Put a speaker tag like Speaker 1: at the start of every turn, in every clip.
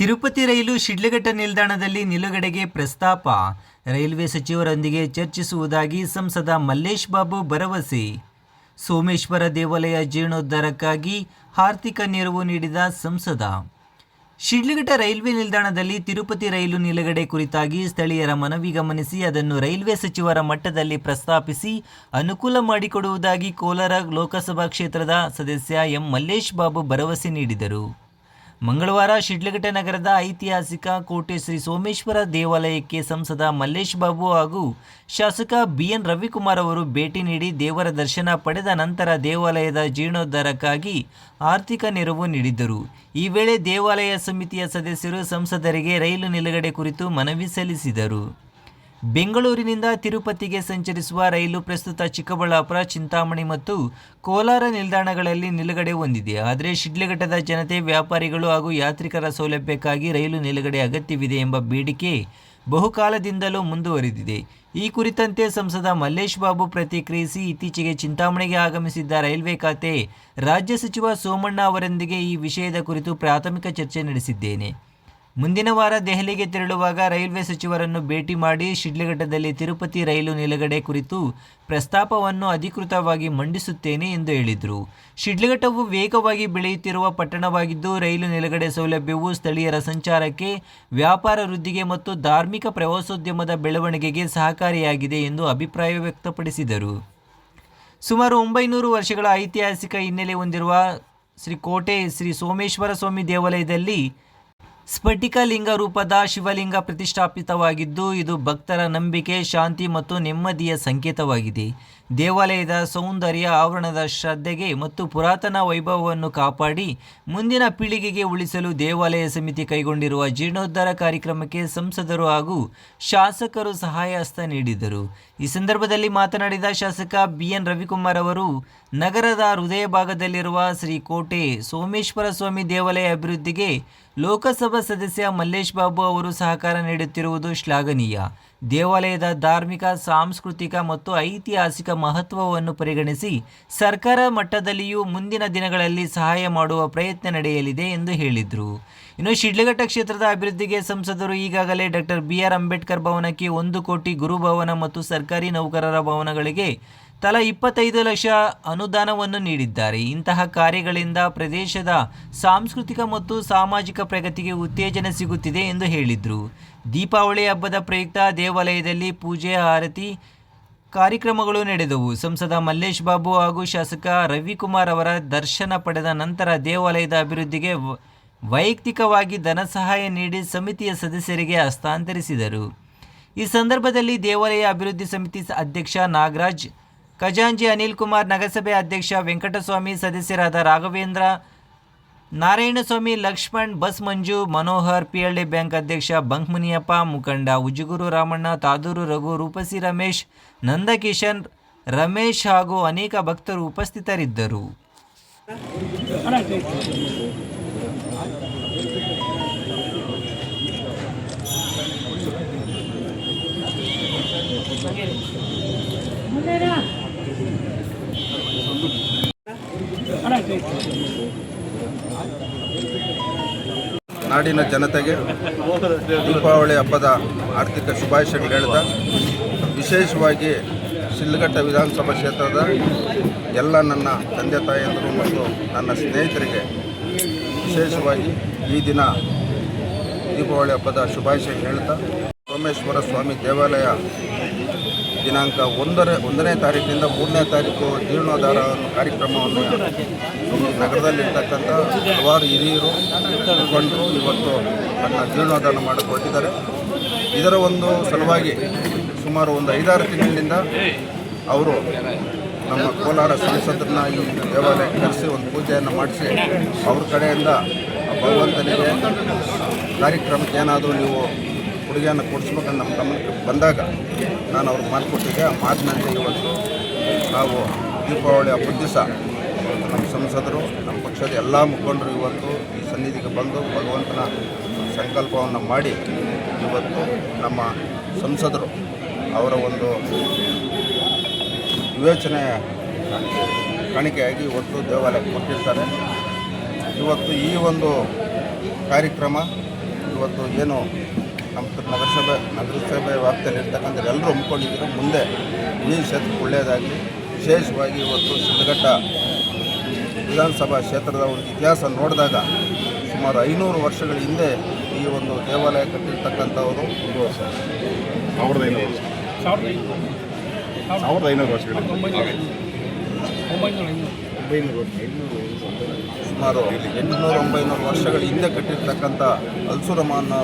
Speaker 1: ತಿರುಪತಿ ರೈಲು ಶಿಡ್ಲಘಟ್ಟ ನಿಲ್ದಾಣದಲ್ಲಿ ನಿಲುಗಡೆಗೆ ಪ್ರಸ್ತಾಪ. ರೈಲ್ವೆ ಸಚಿವರೊಂದಿಗೆ ಚರ್ಚಿಸುವುದಾಗಿ ಸಂಸದ ಮಲ್ಲೇಶ್ ಬಾಬು ಭರವಸೆ. ಸೋಮೇಶ್ವರ ದೇವಾಲಯ ಜೀರ್ಣೋದ್ಧಾರಕ್ಕಾಗಿ ಆರ್ಥಿಕ ನೆರವು ನೀಡಿದ ಸಂಸದ. ಶಿಡ್ಲಘಟ್ಟ ರೈಲ್ವೆ ನಿಲ್ದಾಣದಲ್ಲಿ ತಿರುಪತಿ ರೈಲು ನಿಲುಗಡೆ ಕುರಿತಾಗಿ ಸ್ಥಳೀಯರ ಮನವಿ ಗಮನಿಸಿ ಅದನ್ನು ರೈಲ್ವೆ ಸಚಿವರ ಮಟ್ಟದಲ್ಲಿ ಪ್ರಸ್ತಾಪಿಸಿ ಅನುಕೂಲ ಮಾಡಿಕೊಡುವುದಾಗಿ ಕೋಲಾರ ಲೋಕಸಭಾ ಕ್ಷೇತ್ರದ ಸದಸ್ಯ ಎಂ ಮಲ್ಲೇಶ್ ಬಾಬು ಭರವಸೆ ನೀಡಿದರು. ಮಂಗಳವಾರ ಶಿಡ್ಲಘಟ್ಟ ನಗರದ ಐತಿಹಾಸಿಕ ಕೋಟೆ ಶ್ರೀ ಸೋಮೇಶ್ವರ ದೇವಾಲಯಕ್ಕೆ ಸಂಸದ ಮಲ್ಲೇಶ್ ಬಾಬು ಹಾಗೂ ಶಾಸಕ ಬಿಎನ್ ರವಿಕುಮಾರ್ ಅವರು ಭೇಟಿ ನೀಡಿ ದೇವರ ದರ್ಶನ ಪಡೆದ ನಂತರ ದೇವಾಲಯದ ಜೀರ್ಣೋದ್ಧಾರಕ್ಕಾಗಿ ಆರ್ಥಿಕ ನೆರವು ನೀಡಿದ್ದರು. ಈ ವೇಳೆ ದೇವಾಲಯ ಸಮಿತಿಯ ಸದಸ್ಯರು ಸಂಸದರಿಗೆ ರೈಲು ನಿಲುಗಡೆ ಕುರಿತು ಮನವಿ ಸಲ್ಲಿಸಿದರು. ಬೆಂಗಳೂರಿನಿಂದ ತಿರುಪತಿಗೆ ಸಂಚರಿಸುವ ರೈಲು ಪ್ರಸ್ತುತ ಚಿಕ್ಕಬಳ್ಳಾಪುರ, ಚಿಂತಾಮಣಿ ಮತ್ತು ಕೋಲಾರ ನಿಲ್ದಾಣಗಳಲ್ಲಿ ನಿಲುಗಡೆ ಹೊಂದಿದೆ. ಆದರೆ ಶಿಡ್ಲಘಟ್ಟದ ಜನತೆ, ವ್ಯಾಪಾರಿಗಳು ಹಾಗೂ ಯಾತ್ರಿಕರ ಸೌಲಭ್ಯಕ್ಕಾಗಿ ರೈಲು ನಿಲುಗಡೆ ಅಗತ್ಯವಿದೆ ಎಂಬ ಬೇಡಿಕೆ ಬಹುಕಾಲದಿಂದಲೂ ಮುಂದುವರಿದಿದೆ. ಈ ಕುರಿತಂತೆ ಸಂಸದ ಮಲ್ಲೇಶ್ ಬಾಬು ಪ್ರತಿಕ್ರಿಯಿಸಿ ಇತ್ತೀಚೆಗೆ ಚಿಂತಾಮಣಿಗೆ ಆಗಮಿಸಿದ್ದ ರೈಲ್ವೆ ಖಾತೆ, ರಾಜ್ಯ ಸಚಿವ ಸೋಮಣ್ಣ ಅವರೊಂದಿಗೆ ಈ ವಿಷಯದ ಕುರಿತು ಪ್ರಾಥಮಿಕ ಚರ್ಚೆ ನಡೆಸಿದ್ದೇನೆ. ಮುಂದಿನ ವಾರ ದೆಹಲಿಗೆ ತೆರಳುವಾಗ ರೈಲ್ವೆ ಸಚಿವರನ್ನು ಭೇಟಿ ಮಾಡಿ ಶಿಡ್ಲಘಟ್ಟದಲ್ಲಿ ತಿರುಪತಿ ರೈಲು ನಿಲುಗಡೆ ಕುರಿತು ಪ್ರಸ್ತಾಪವನ್ನು ಅಧಿಕೃತವಾಗಿ ಮಂಡಿಸುತ್ತೇನೆ ಎಂದು ಹೇಳಿದರು. ಶಿಡ್ಲಘಟ್ಟವು ವೇಗವಾಗಿ ಬೆಳೆಯುತ್ತಿರುವ ಪಟ್ಟಣವಾಗಿದ್ದು, ರೈಲು ನಿಲುಗಡೆ ಸೌಲಭ್ಯವು ಸ್ಥಳೀಯರ ಸಂಚಾರಕ್ಕೆ, ವ್ಯಾಪಾರ ವೃದ್ಧಿಗೆ ಮತ್ತು ಧಾರ್ಮಿಕ ಪ್ರವಾಸೋದ್ಯಮದ ಬೆಳವಣಿಗೆಗೆ ಸಹಕಾರಿಯಾಗಿದೆ ಎಂದು ಅಭಿಪ್ರಾಯ ವ್ಯಕ್ತಪಡಿಸಿದರು. ಸುಮಾರು ಒಂಬೈನೂರು ವರ್ಷಗಳ ಐತಿಹಾಸಿಕ ಹಿನ್ನೆಲೆ ಹೊಂದಿರುವ ಶ್ರೀ ಕೋಟೆ ಶ್ರೀ ಸೋಮೇಶ್ವರ ಸ್ವಾಮಿ ದೇವಾಲಯದಲ್ಲಿ ಸ್ಫಟಿಕ ಲಿಂಗ ರೂಪದ ಶಿವಲಿಂಗ ಪ್ರತಿಷ್ಠಾಪಿತವಾಗಿದ್ದು, ಇದು ಭಕ್ತರ ನಂಬಿಕೆ, ಶಾಂತಿ ಮತ್ತು ನೆಮ್ಮದಿಯ ಸಂಕೇತವಾಗಿದೆ. ದೇವಾಲಯದ ಸೌಂದರ್ಯ, ಆವರಣದ ಶ್ರದ್ಧೆಗೆ ಮತ್ತು ಪುರಾತನ ವೈಭವವನ್ನು ಕಾಪಾಡಿ, ಮುಂದಿನ ಪೀಳಿಗೆಗೆ ಉಳಿಸಲು ದೇವಾಲಯ ಸಮಿತಿ ಕೈಗೊಂಡಿರುವ ಜೀರ್ಣೋದ್ಧಾರ ಕಾರ್ಯಕ್ರಮಕ್ಕೆ ಸಂಸದರು ಹಾಗೂ ಶಾಸಕರು ಸಹಾಯ ಹಸ್ತ ನೀಡಿದರು. ಈ ಸಂದರ್ಭದಲ್ಲಿ ಮಾತನಾಡಿದ ಶಾಸಕ ಬಿಎನ್ ರವಿಕುಮಾರ್ ಅವರು, ನಗರದ ಹೃದಯ ಭಾಗದಲ್ಲಿರುವ ಶ್ರೀ ಕೋಟೆ ಸೋಮೇಶ್ವರ ಸ್ವಾಮಿ ದೇವಾಲಯ ಅಭಿವೃದ್ಧಿಗೆ ಲೋಕಸಭಾ ಸದಸ್ಯ ಮಲ್ಲೇಶ್ ಬಾಬು ಅವರು ಸಹಕಾರ ನೀಡುತ್ತಿರುವುದು ಶ್ಲಾಘನೀಯ. ದೇವಾಲಯದ ಧಾರ್ಮಿಕ, ಸಾಂಸ್ಕೃತಿಕ ಮತ್ತು ಐತಿಹಾಸಿಕ ಮಹತ್ವವನ್ನು ಪರಿಗಣಿಸಿ ಸರ್ಕಾರ ಮಟ್ಟದಲ್ಲಿಯೂ ಮುಂದಿನ ದಿನಗಳಲ್ಲಿ ಸಹಾಯ ಮಾಡುವ ಪ್ರಯತ್ನ ನಡೆಯಲಿದೆ ಎಂದು ಹೇಳಿದರು. ಇನ್ನು ಶಿಡ್ಲಘಟ್ಟ ಕ್ಷೇತ್ರದ ಅಭಿವೃದ್ಧಿಗೆ ಸಂಸದರು ಈಗಾಗಲೇ ಡಾಕ್ಟರ್ ಬಿ ಆರ್ ಅಂಬೇಡ್ಕರ್ ಭವನಕ್ಕೆ ಒಂದು ಕೋಟಿ ಗುರುಭವನ ಮತ್ತು ಸರ್ಕಾರಿ ನೌಕರರ ಭವನಗಳಿಗೆ ತಲಾ ಇಪ್ಪತ್ತೈದು ಲಕ್ಷ ಅನುದಾನವನ್ನು ನೀಡಿದ್ದಾರೆ. ಇಂತಹ ಕಾರ್ಯಗಳಿಂದ ಪ್ರದೇಶದ ಸಾಂಸ್ಕೃತಿಕ ಮತ್ತು ಸಾಮಾಜಿಕ ಪ್ರಗತಿಗೆ ಉತ್ತೇಜನ ಸಿಗುತ್ತಿದೆ ಎಂದು ಹೇಳಿದರು. ದೀಪಾವಳಿ ಹಬ್ಬದ ಪ್ರಯುಕ್ತ ದೇವಾಲಯದಲ್ಲಿ ಪೂಜೆ, ಆರತಿ ಕಾರ್ಯಕ್ರಮಗಳು ನಡೆದವು. ಸಂಸದ ಮಲ್ಲೇಶ್ ಬಾಬು ಹಾಗೂ ಶಾಸಕ ರವಿಕುಮಾರ್ ಅವರ ದರ್ಶನ ಪಡೆದ ನಂತರ ದೇವಾಲಯದ ಅಭಿವೃದ್ಧಿಗೆ ವೈಯಕ್ತಿಕವಾಗಿ ಧನ ಸಹಾಯ ನೀಡಿ ಸಮಿತಿಯ ಸದಸ್ಯರಿಗೆ ಹಸ್ತಾಂತರಿಸಿದರು. ಈ ಸಂದರ್ಭದಲ್ಲಿ ದೇವಾಲಯ ಅಭಿವೃದ್ಧಿ ಸಮಿತಿ ಅಧ್ಯಕ್ಷ ನಾಗರಾಜ್ ಖಜಾಂಜಿ ಅನಿಲ್ ಕುಮಾರ್ ನಗರಸಭೆ ಅಧ್ಯಕ್ಷ ವೆಂಕಟಸ್ವಾಮಿ ಸದಸ್ಯರಾದ Raghavendra, Narayanaswamy, Lakshman, bus Manju, Manohar, PLD bank ಅಧ್ಯಕ್ಷ ಬಂಕ್ಮುನಿಯಪ್ಪ, ಮುಖಂಡ ಉಜುಗುರು ರಾಮಣ್ಣ, ತಾದೂರು ರಘು, ರೂಪಸಿ ರಮೇಶ್, ನಂದಕಿಶನ್, ರಮೇಶ್ ಹಾಗೂ ಅನೇಕ ಭಕ್ತರು ಉಪಸ್ಥಿತರಿದ್ದರು.
Speaker 2: ನಾಡಿನ ಜನತೆಗೆ ದೀಪಾವಳಿ ಹಬ್ಬದ ಆರ್ಥಿಕ ಶುಭಾಶಯಗಳು ಹೇಳ್ತಾ, ವಿಶೇಷವಾಗಿ ಶಿಲ್ಘಟ್ಟ ವಿಧಾನಸಭಾ ಕ್ಷೇತ್ರದ ಎಲ್ಲ ನನ್ನ ತಂದೆ ತಾಯಿಯಂದರು ಮತ್ತು ನನ್ನ ಸ್ನೇಹಿತರಿಗೆ ವಿಶೇಷವಾಗಿ ಈ ದಿನ ದೀಪಾವಳಿ ಹಬ್ಬದ ಶುಭಾಶಯ ಹೇಳ್ತಾ, ಸೋಮೇಶ್ವರ ಸ್ವಾಮಿ ದೇವಾಲಯ ದಿನಾಂಕ ಒಂದರ ಒಂದನೇ ತಾರೀಕಿನಿಂದ ಮೂರನೇ ತಾರೀಕು ಜೀರ್ಣೋದ್ಧಾರ ಕಾರ್ಯಕ್ರಮವನ್ನು ನಗರದಲ್ಲಿರ್ತಕ್ಕಂಥ ಹಲವಾರು ಹಿರಿಯರು, ಮುಖಂಡರು ಇವತ್ತು ನನ್ನ ಜೀರ್ಣೋದ್ಧಾರ ಮಾಡಕ್ಕೆ ಇದರ ಒಂದು ಸಲುವಾಗಿ ಸುಮಾರು ಒಂದು ಐದಾರು ತಿಂಗಳಿನಿಂದ ಅವರು ನಮ್ಮ ಕೋಲಾರ ಸಂಸದರನ್ನ ಈ ದೇವಾಲಯಕ್ಕೆ ಕರೆಸಿ ಒಂದು ಪೂಜೆಯನ್ನು ಮಾಡಿಸಿ ಅವ್ರ ಕಡೆಯಿಂದ ಭಗವಂತನಿಗೆ ಕಾರ್ಯಕ್ರಮಕ್ಕೆ ಏನಾದರೂ ನೀವು ಕೊಡುಗೆಯನ್ನು ಕೊಡಿಸ್ಬೇಕಂತ ನಮ್ಮ ಗಮನಕ್ಕೆ ಬಂದಾಗ ನಾನು ಅವ್ರಿಗೆ ಮಾತು ಕೊಟ್ಟಿದ್ದೆ. ಆ ಮಾತಿನಂತೆ ಇವತ್ತು ನಾವು ದೀಪಾವಳಿ ಹಬ್ಬದ ದಿವಸ ನಮ್ಮ ಸಂಸದರು, ನಮ್ಮ ಪಕ್ಷದ ಎಲ್ಲ ಮುಖಂಡರು ಇವತ್ತು ಈ ಸನ್ನಿಧಿಗೆ ಬಂದು ಭಗವಂತನ ಸಂಕಲ್ಪವನ್ನು ಮಾಡಿ ಇವತ್ತು ನಮ್ಮ ಸಂಸದರು ಅವರ ಒಂದು ವಿವೇಚನೆ ಕಾಣಿಕೆಯಾಗಿ ಇವತ್ತು ದೇವಾಲಯಕ್ಕೆ ಕೊಟ್ಟಿರ್ತಾರೆ. ಇವತ್ತು ಈ ಒಂದು ಕಾರ್ಯಕ್ರಮ, ಇವತ್ತು ಏನು ನಮ್ಮ ನಗರಸಭೆ ನಗರಸಭೆ ವ್ಯಾಪ್ತಿಯಲ್ಲಿ ಇರ್ತಕ್ಕಂಥ ಎಲ್ಲರೂ ಹಮ್ಮಿಕೊಂಡಿದ್ರು ಮುಂದೆ ಈ ಕ್ಷೇತ್ರಕ್ಕೆ ಒಳ್ಳೆಯದಾಗಲಿ. ವಿಶೇಷವಾಗಿ ಇವತ್ತು ಸಿದ್ಧಘಟ್ಟ ವಿಧಾನಸಭಾ ಕ್ಷೇತ್ರದ ಒಂದು ಇತಿಹಾಸ ನೋಡಿದಾಗ ಸುಮಾರು ಐನೂರು ವರ್ಷಗಳ ಹಿಂದೆ ಈ ಒಂದು ದೇವಾಲಯ ಕಟ್ಟಿರ್ತಕ್ಕಂಥವರು ಒಂದು
Speaker 3: ಸಾವಿರದ ಐನೂರು ವರ್ಷ. ಸಾವಿರದ ಐನೂರು ವರ್ಷಗಳಿಂದ.
Speaker 2: ಸುಮಾರು ಎಂಟುನೂರ ಒಂಬೈನೂರು ವರ್ಷಗಳ ಹಿಂದೆ ಕಟ್ಟಿರ್ತಕ್ಕಂಥ ಅಲ್ಸುರಮನ ಅನ್ನೋ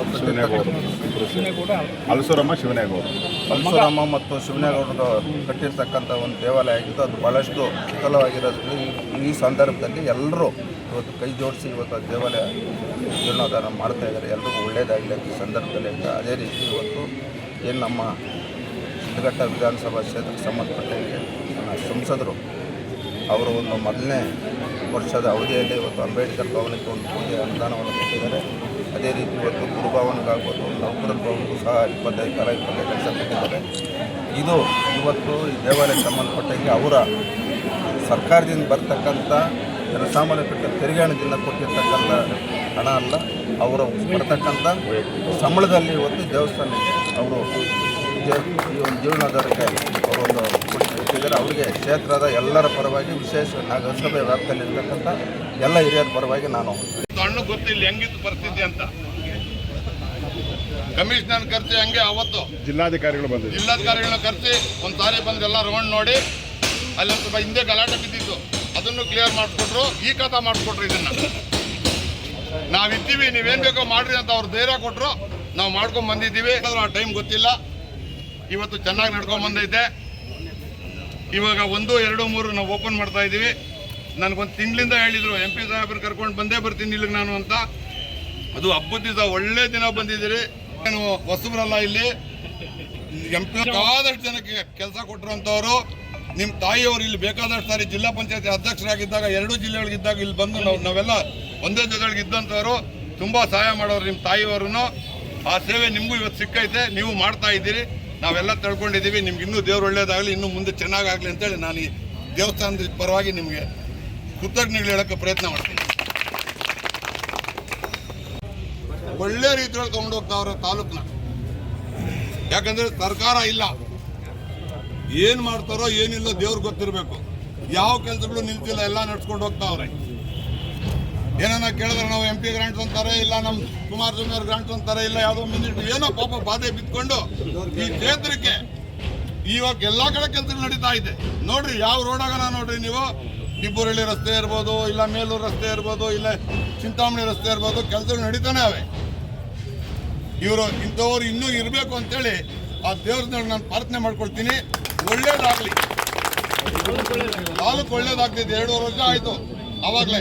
Speaker 3: ಹಲಸೂರಮ್ಮ ಶಿವನೇಗೌಡ.
Speaker 2: ಪರಶುರಾಮ ಮತ್ತು ಶಿವನೇಗೌಡರು ಕಟ್ಟಿರ್ತಕ್ಕಂಥ ಒಂದು ದೇವಾಲಯ ಆಗಿದ್ದು ಅದು ಭಾಳಷ್ಟು ಶಿಥಲವಾಗಿರೋದ್ರಿಂದ ಈ- ಸಂದರ್ಭದಲ್ಲಿ ಎಲ್ಲರೂ ಇವತ್ತು ಕೈ ಜೋಡಿಸಿ ಇವತ್ತು ಆ ದೇವಾಲಯ ಜೀರ್ಣೋದ್ಧಾರ ಮಾಡ್ತಾ ಇದ್ದಾರೆ. ಎಲ್ರಿಗೂ ಒಳ್ಳೆಯದಾಗಲಿ ಅಂತ ಈ ಸಂದರ್ಭದಲ್ಲಿ ಅಂತ ಅದೇ ರೀತಿ ಇವತ್ತು ಏನು ನಮ್ಮ ಸಿದ್ದಘಟ್ಟ ವಿಧಾನಸಭಾ ಕ್ಷೇತ್ರಕ್ಕೆ ಸಂಬಂಧಪಟ್ಟಂಗೆ ನಮ್ಮ ಸಂಸದರು ಅವರು ಒಂದು ಮೊದಲನೇ ವರ್ಷದ ಅವಧಿಯಲ್ಲಿ ಇವತ್ತು ಅಂಬೇಡ್ಕರ್ ಭವನಕ್ಕೆ ಒಂದು ಪೂಜೆ ಅನುದಾನವನ್ನು ಕೊಟ್ಟಿದ್ದಾರೆ. ಅದೇ ರೀತಿ ಇವತ್ತು ಗುರುಭವನಕ್ಕಾಗ್ಬೋದು ನೌಕರರ ಭವನಕ್ಕೂ ಸಹ ಇಪ್ಪತ್ತೈದು ಸಾವಿರ ಇಪ್ಪತ್ತೈದು ಲಕ್ಷ ಕೊಟ್ಟಿದ್ದಾರೆ. ಇದು ಇವತ್ತು ಈ ದೇವಾಲಯಕ್ಕೆ ಸಂಬಂಧಪಟ್ಟಂಗೆ ಅವರ ಸರ್ಕಾರದಿಂದ ಬರ್ತಕ್ಕಂಥ ಜನಸಾಮಾನ್ಯ ಕಟ್ಟ ತೆರಿಗೆ ಹಣದಿಂದ ಕೊಟ್ಟಿರ್ತಕ್ಕಂಥ ಹಣ ಅಲ್ಲ, ಅವರು ಬರ್ತಕ್ಕಂಥ ಸಂಬಳದಲ್ಲಿ ಇವತ್ತು ದೇವಸ್ಥಾನಕ್ಕೆ ಅವರು ಈ ಒಂದು ಜೀವನಾಧಾರಕ್ಕೆ ಅವರೊಂದು ಕೊಟ್ಟಿದ್ದಾರೆ ಅವರಿಗೆ ಕ್ಷೇತ್ರದ ಎಲ್ಲರ ಪರವಾಗಿ ವಿಶೇಷ ನಗರಸಭೆ ವ್ಯಾಪ್ತಿಯಲ್ಲಿ ಇರ್ತಕ್ಕಂಥ ಎಲ್ಲ ಹಿರಿಯರ ಪರವಾಗಿ ನಾನು
Speaker 4: ಹಣ್ಣು ಗೊತ್ತಿಲ್ಲ ಹೆಂಗಿತ್ತು ಪರಿಸ್ಥಿತಿ ಅಂತ. ಕಮಿಷನರ್ ಕರ್ಸಿ ಹಂಗೆ ಅವತ್ತು?
Speaker 3: ಜಿಲ್ಲಾಧಿಕಾರಿಗಳು ಬಂದಿದ್ದಾರೆ
Speaker 4: ಜಿಲ್ಲಾಧಿಕಾರಿಗಳನ್ನ ಕರೆಸಿ ಒಂದು ಸಾರಿ ಬಂದು ಎಲ್ಲ ರೌಂಡ್ ನೋಡಿ ಅಲ್ಲಿ ಸ್ವಲ್ಪ ಹಿಂದೆ ಗಲಾಟೆ ಬಿದ್ದಿತ್ತು. ಅದನ್ನು ಕ್ಲಿಯರ್ ಮಾಡಿಕೊಟ್ರು ಈ ಕಥ ಮಾಡಿಸ್ಕೊಟ್ರು ಇದನ್ನ. ನಾವಿದ್ದೀವಿ ನೀವೇನ್ ಬೇಕೋ ಮಾಡ್ರಿ ಅಂತ ಅವ್ರು ಧೈರ್ಯ ಕೊಟ್ರು ನಾವು ಮಾಡ್ಕೊಂಡ್ ಬಂದಿದ್ದೀವಿ. ಆ ಟೈಮ್ ಗೊತ್ತಿಲ್ಲ. ಇವತ್ತು ಚೆನ್ನಾಗಿ ನಡ್ಕೊಂಡ್ ಬಂದೈತೆ. ಇವಾಗ ಒಂದು, ಎರಡು, ಮೂರು ನಾವು ಓಪನ್ ಮಾಡ್ತಾ ಇದ್ದೀವಿ. ನನಗೊಂದು ತಿಂಗಳಿಂದ ಹೇಳಿದ್ರು ಎಂ ಪಿ ಸಾಹೇಬ್ರು ಕರ್ಕೊಂಡು ಬಂದೇ ಬರ್ತೀನಿ ಇಲ್ಲಿಗೆ ನಾನು ಅಂತ. ಅದು ಹಬ್ಬದ ದಿವಸ ಒಳ್ಳೆ ದಿನ ಬಂದಿದ್ದೀರಿ. ನಾನು ಹೊಸಬ್ರಲ್ಲ ಇಲ್ಲಿ. ಎಂ ಪಿ ಬೇಕಾದಷ್ಟು ಜನಕ್ಕೆ ಕೆಲಸ ಕೊಟ್ಟಿರುವಂಥವ್ರು ನಿಮ್ಮ ತಾಯಿಯವರು ಇಲ್ಲಿ ಬೇಕಾದಷ್ಟು ಸಾರಿ ಜಿಲ್ಲಾ ಪಂಚಾಯತಿ ಅಧ್ಯಕ್ಷರಾಗಿದ್ದಾಗ, ಎರಡೂ ಜಿಲ್ಲೆಗಳಿಗಿದ್ದಾಗ ಇಲ್ಲಿ ಬಂದು ನಾವು ನಾವೆಲ್ಲ ಒಂದೇ ಜೊತೆಗಳಿಗೆ ಇದ್ದಂಥವ್ರು ತುಂಬ ಸಹಾಯ ಮಾಡೋರು ನಿಮ್ಮ ತಾಯಿಯವರು ಆ ಸೇವೆ ನಿಮಗೂ ಇವತ್ತು ಸಿಕ್ಕೈತೆ. ನೀವು ಮಾಡ್ತಾ ಇದ್ದೀರಿ. ನಾವೆಲ್ಲ ತಳ್ಕೊಂಡಿದ್ದೀವಿ, ನಿಮ್ಗೆ ಇನ್ನೂ ದೇವ್ರು ಒಳ್ಳೇದಾಗಲಿ, ಇನ್ನೂ ಮುಂದೆ ಚೆನ್ನಾಗಾಗಲಿ ಅಂತೇಳಿ ನಾನು ಈ ದೇವಸ್ಥಾನದ ಪರವಾಗಿ ನಿಮಗೆ ಕೃತಜ್ಞಗಳು ಹೇಳೋಕ್ಕೆ ಪ್ರಯತ್ನ ಮಾಡ್ತೀನಿ. ಒಳ್ಳೆ ರೀತಿಯಲ್ಲಿ ತಗೊಂಡು ತಾಲೂಕನ್ನ ತಾಲೂಕ್ನ. ಯಾಕಂದ್ರೆ ಸರ್ಕಾರ ಇಲ್ಲ. ಏನ್ ಮಾಡ್ತಾರೋ ಏನಿಲ್ಲ ದೇವ್ರಿಗೆ ಗೊತ್ತಿರಬೇಕು. ಯಾವ ಕೆಲಸಗಳು ನಿಲ್ತಿಲ್ಲ, ಎಲ್ಲ ನಡ್ಸ್ಕೊಂಡು ಹೋಗ್ತಾವ್ರೆ ಏನನ್ನ ಕೇಳಿದ್ರೆ ನಾವು ಎಂ ಪಿ ಗ್ರಾಂಟ್ಸ್ ಅಂತಾರೆ, ಇಲ್ಲ ನಮ್ಮ ಕುಮಾರಸ್ವಾಮಿ ಅವ್ರ ಗ್ರಾಂಟ್ಸ್ ಅಂತಾರೆ, ಇಲ್ಲ ಯಾವುದೋ ಮಿನಿಸ್ಟ್ರಿ ಏನೋ ಪಾಪ ಬಾಧೆ ಬಿತ್ಕೊಂಡು ಈ ಕ್ಷೇತ್ರಕ್ಕೆ ಇವಾಗ ಎಲ್ಲಾ ಕಡೆ ಕೆಲಸ ನಡೀತಾ ಇದೆ. ನೋಡ್ರಿ, ಯಾವ ರೋಡಾಗನ ನೋಡ್ರಿ ನೀವು? ಟಿಬ್ಬೂರಳ್ಳಿ ರಸ್ತೆ ಇರ್ಬೋದು, ಇಲ್ಲ ಮೇಲೂರು ರಸ್ತೆ ಇರ್ಬೋದು, ಇಲ್ಲ ಚಿಂತಾಮಣಿ ರಸ್ತೆ ಇರ್ಬೋದು, ಕೆಲಸಗಳು ನಡೀತಾನೆ ಅವೆ ಇವರು ಇಂಥವ್ರು ಇನ್ನೂ ಇರಬೇಕು ಅಂತೇಳಿ ಆ ದೇವ್ರನ್ನ ನಾನು ಪ್ರಾರ್ಥನೆ ಮಾಡ್ಕೊಳ್ತೀನಿ ಒಳ್ಳೇದಾಗ್ಲಿ. ತಾಲೂಕು ಒಳ್ಳೇದಾಗ್ತಿದೆ. ಎರಡೂವರೆ ವರ್ಷ ಆಯ್ತು. ಅವಾಗ್ಲೇ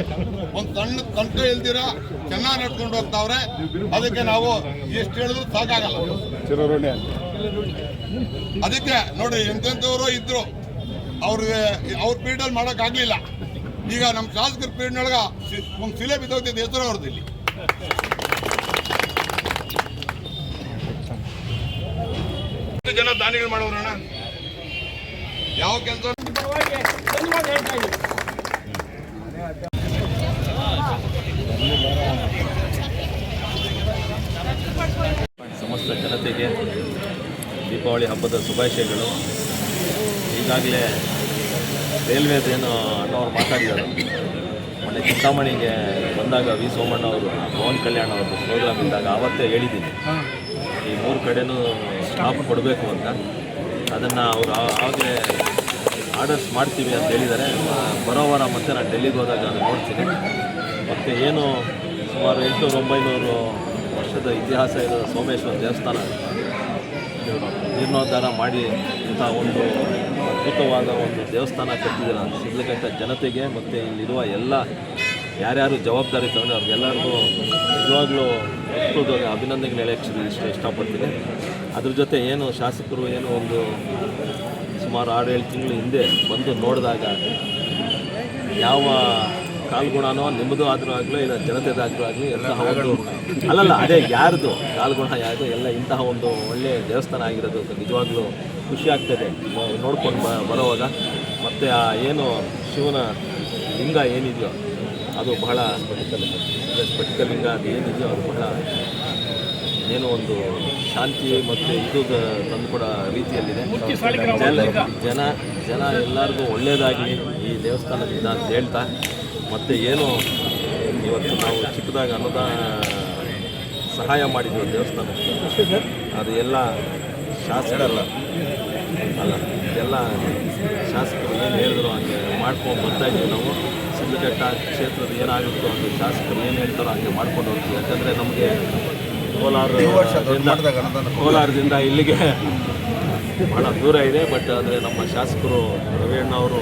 Speaker 4: ಒಂದು ಸಣ್ಣ ತಂಟೆ ಇಲ್ದಿರ ಚೆನ್ನಾಗಿ ನಡ್ಕೊಂಡು ಹೋಗ್ತಾವ್ರೆ. ಅದಕ್ಕೆ ನಾವು ಎಷ್ಟು ಹೇಳಿದ್ರು ಸಾಕಾಗಲ್ಲ. ಅದಕ್ಕೆ ನೋಡಿ, ಎಂತೆಂಥವ್ರು ಇದ್ರು. ಅವ್ರಿಗೆ, ಅವ್ರ ಪೀರಿಯಡಲ್ಲಿ ಮಾಡಕ್ ಆಗ್ಲಿಲ್ಲ. ಈಗ ನಮ್ಮ ಶಾಸಕರ ಪೀರಿಯಡ್ನೊಳಗ ಒಂದು ಶಿಲೆ ಬಿದ್ದೋಗ್ತಿದ್ದ ಹೆಸರು ಅವ್ರದ್ದು ಇಲ್ಲಿ. ಜನ ದಾನಿಗಳು ಮಾಡೋರಣ್ಣ ಯಾವ ಕೆಲಸ?
Speaker 5: ಸಮಸ್ತ ಜನತೆಗೆ ದೀಪಾವಳಿ ಹಬ್ಬದ ಶುಭಾಶಯಗಳು. ಈಗಾಗಲೇ ರೈಲ್ವೇದೇನು ಅಣ್ಣವ್ರು ಮಾತಾಡಿದ್ದಾರೆ. ಮೊನ್ನೆ ಚಿಂತಾಮಣಿಗೆ ಬಂದಾಗ ವಿ. ಸೋಮಣ್ಣ ಅವರು ಪವನ್ ಕಲ್ಯಾಣ ಅವರು ಪ್ರೋಗ್ರಾಮ್ ಇದ್ದಾಗ ಆವತ್ತೇ ಹೇಳಿದ್ದೀನಿ. ಈ ಮೂರು ಕಡೆಯೂ ಸ್ಟಾಪ್ ಕೊಡಬೇಕು ಅಂತ. ಅದನ್ನು ಅವರು ಆಗಲೇ ಆರ್ಡರ್ಸ್ ಮಾಡ್ತೀವಿ ಅಂತ ಹೇಳಿದ್ದಾರೆ. ಬರೋವರ ಮತ್ತೆ ನಾನು ಡೆಲ್ಲಿಗೆ ಹೋದಾಗ ನಾನು ನೋಡ್ತೀನಿ. ಮತ್ತು ಏನು ಸುಮಾರು ಎಂಟುನೂರು, ಒಂಬೈನೂರು ವರ್ಷದ ಇತಿಹಾಸ ಇರೋ ಸೋಮೇಶ್ವರ ದೇವಸ್ಥಾನ ಜೀರ್ಣೋದ್ಧಾರ ಮಾಡಿ ಇಂಥ ಒಂದು ಅದ್ಭುತವಾದ ಒಂದು ದೇವಸ್ಥಾನ ಕಟ್ಟಿದ್ದೀರ. ಶಿಡ್ಲಘಟ್ಟ ಜನತೆಗೆ ಮತ್ತು ಇಲ್ಲಿರುವ ಎಲ್ಲ ಯಾರ್ಯಾರು ಜವಾಬ್ದಾರಿ ತಗೊಂಡು ಅವ್ರಿಗೆಲ್ಲರಿಗೂ ನಿಜವಾಗ್ಲೂ ಹೃದಯದ ಅಭಿನಂದನೆಗಳು ಹೇಳಕ್ಕೆ ಇಷ್ಟು ಇಷ್ಟಪಡ್ತೀನಿ. ಅದ್ರ ಜೊತೆ ಏನು ಶಾಸಕರು ಏನು ಒಂದು ಸುಮಾರು ಆರು ಏಳು ತಿಂಗಳು ಹಿಂದೆ ಬಂದು ನೋಡಿದಾಗ ಯಾವ ಕಾಲ್ಗುಣನೋ ನಿಮ್ಮದು ಆದರೂ ಆಗಲಿ ಇಲ್ಲ ಜನತೆದಾದರೂ ಆಗಲಿ ಎಲ್ಲ ಅಲ್ಲಲ್ಲ ಅದೇ ಯಾರ್ದು ಕಾಲ್ಗುಣ ಯಾರ್ದು ಎಲ್ಲ ಇಂತಹ ಒಂದು ಒಳ್ಳೆಯ ದೇವಸ್ಥಾನ ಆಗಿರೋದು ನಿಜವಾಗ್ಲೂ ಖುಷಿ ಆಗ್ತದೆ. ನೋಡ್ಕೊಂಡು ಬ ಬರೋವಾಗ. ಮತ್ತು ಆ ಏನು ಶಿವನ ಲಿಂಗ ಏನಿದೆಯೋ ಅದು ಬಹಳ ಸ್ಫಟಿಕಲ್ ಸ್ಫಟಿಕ ಲಿಂಗ ಅದು ಏನಿದೆಯೋ ಅದು ಬಹಳ ಏನೋ ಒಂದು ಶಾಂತಿ ಮತ್ತು ಇದು ತಂದು ಕೂಡ ರೀತಿಯಲ್ಲಿದೆ. ಜನ ಜನ ಜನ ಎಲ್ಲರಿಗೂ ಒಳ್ಳೆಯದಾಗಲಿ ಈ ದೇವಸ್ಥಾನದಿಂದ ಅಂತ ಹೇಳ್ತಾ. ಮತ್ತು ಏನು ಇವತ್ತು ನಾವು ಚಿಕ್ಕದಾಗ ಅನ್ನದಾನ ಸಹಾಯ ಮಾಡಿದ್ವಿ ದೇವಸ್ಥಾನಕ್ಕೆ ಅದು ಎಲ್ಲ ಶಾಸಕರಲ್ಲ ಅಲ್ಲ ಎಲ್ಲ ಶಾಸಕರು ಏನು ಹೇಳಿದ್ರು ಹಂಗೆ ಮಾಡ್ಕೊಂಡು ಬರ್ತಾ ಇದ್ದೀವಿ ನಾವು. ಸಿದ್ಧಘಟ್ಟ ಕ್ಷೇತ್ರದ ಏನಾಗುತ್ತೋ ಅಂತ ಶಾಸಕರು ಏನು ಹೇಳ್ತಾರೋ ಹಂಗೆ ಮಾಡ್ಕೊಂಡು ಹೋಗ್ತೀವಿ. ಯಾಕಂದರೆ ನಮಗೆ
Speaker 2: ಕೋಲಾರದಿಂದ
Speaker 5: ಕೋಲಾರದಿಂದ ಇಲ್ಲಿಗೆ ಭಾಳ ದೂರ ಇದೆ. ಬಟ್ ಆದರೆ ನಮ್ಮ ಶಾಸಕರು ರವಿಯಣ್ಣ ಅವರು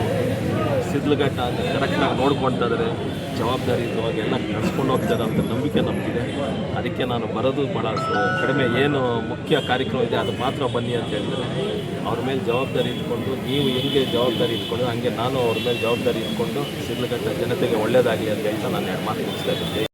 Speaker 5: ಸಿದ್ಲಘಟ್ಟ ಕರೆಕ್ಟಾಗಿ ನೋಡ್ಕೊಳ್ತಾ ಇದ್ದಾರೆ ಜವಾಬ್ದಾರಿಯುತವಾಗಿ ಎಲ್ಲ ನಡ್ಸ್ಕೊಂಡು ಹೋಗ್ತಾರೆ ಅಂತ ನಂಬಿಕೆ ನಮಗಿದೆ. ಅದಕ್ಕೆ ನಾನು ಬರೋದು ಭಾಳ ಕಡಿಮೆ ಏನು ಮುಖ್ಯ ಕಾರ್ಯಕ್ರಮ ಇದೆ ಅದು ಮಾತ್ರ ಬನ್ನಿ ಅಂತ ಹೇಳಿದರೆ ಅವ್ರ ಮೇಲೆ ಜವಾಬ್ದಾರಿ ಇಟ್ಕೊಂಡು, ನೀವು ಹೆಂಗೆ ಜವಾಬ್ದಾರಿ ಇಟ್ಕೊಂಡು ಹಾಗೆ ನಾನು ಅವ್ರ ಮೇಲೆ ಜವಾಬ್ದಾರಿ ಇಟ್ಕೊಂಡು ಸಿದ್ಲಘಟ್ಟ ಜನತೆಗೆ ಒಳ್ಳೆಯದಾಗಲಿ ಅಂತ ಹೇಳ್ತಾ ನಾನು ಎರಡು ಮಾತು ಮುಗಿಸ್ತಾ ಇದ್ದೀನಿ.